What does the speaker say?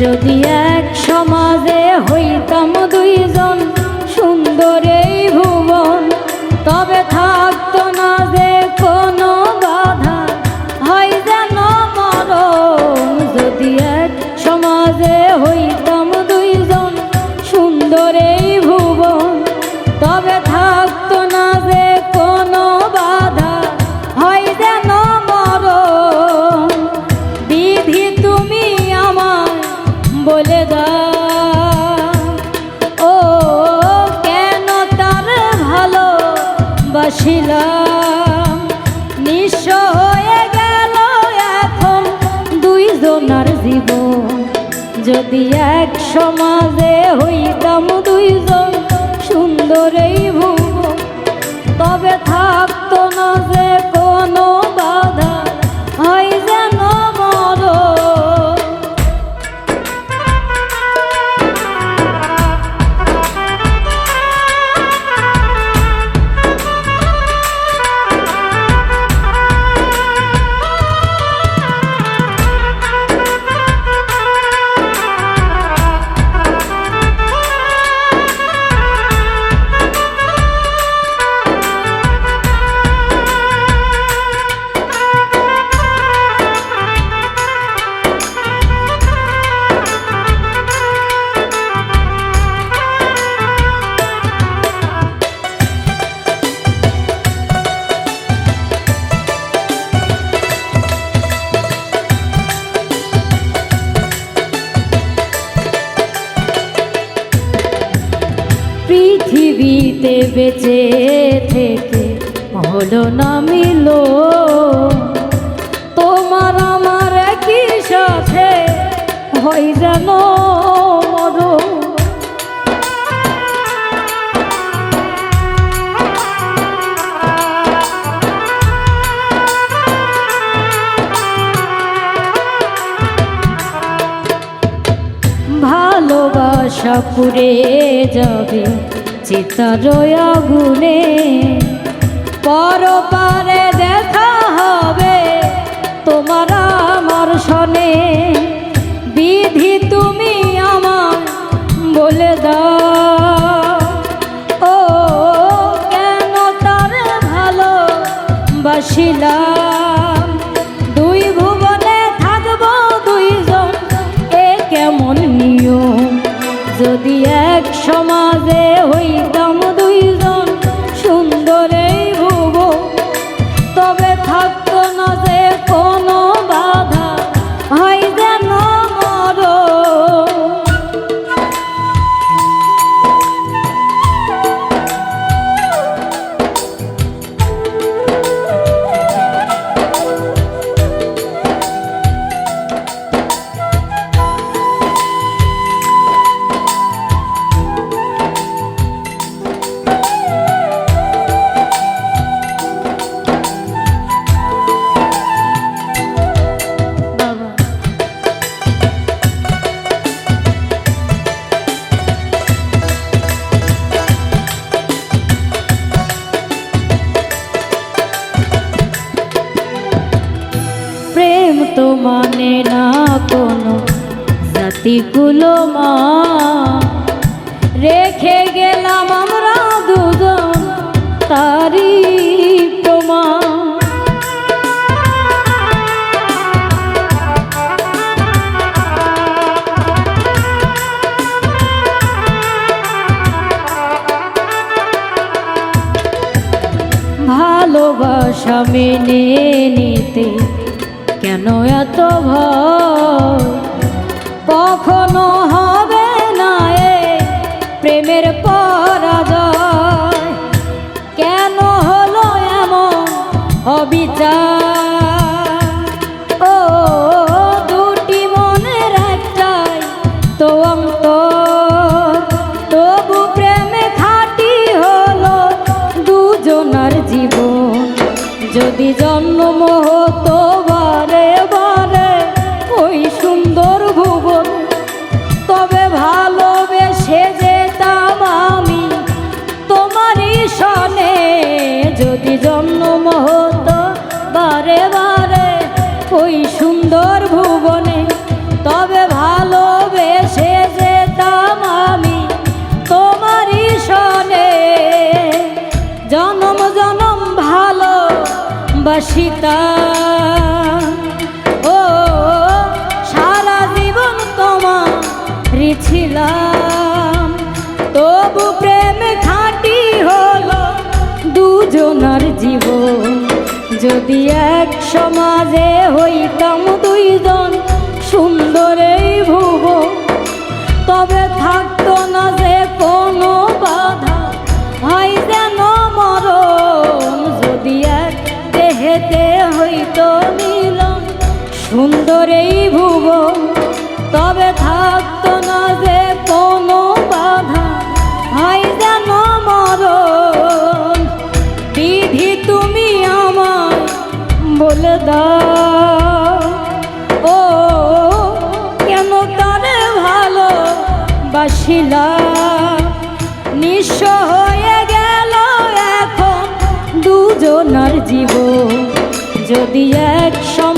যদি এক সমাজে ও কেন তার ভালো বাসিলাম হয়ে গেল এখন দুইজনার জীবন। যদি এক সমাজে হইতাম দুইজন সুন্দর এই ভুবন, তবে থাকতো না যে কোনো পৃথিবীতে বেঁচে থেকে হলো না মিলো। তোমার আমার একই সাথে হয় যেন ভালোবাসা পুড়ে যাবে চিতার আগুনে পরপারে দেখা সমাজে হইতাম তো মানে না কোনো জাতিগুলো মা। রেখে গেলাম আমরা দুজন তারি ভালোবাসা মেনে নিতে কেন এত ভয়? কখনো হবে না এ প্রেমের পরাজয়। কেন হলো এমন অবিচার? ও, দুটি তো তবু প্রেমে দুজনার জীবন। যদি জন্ম বাসিতা ও, সারা জীবন তোমার ছিলাম। তবু প্রেম খাটি হলো দুজনার জীবন। যদি এক সমাজে হইতাম দুইজন সুন্দরেই ভুব তবে থাকতো না যে ছিল নিঃস্ব হয়ে গেল এখন দুজনার জীব যদি এক সম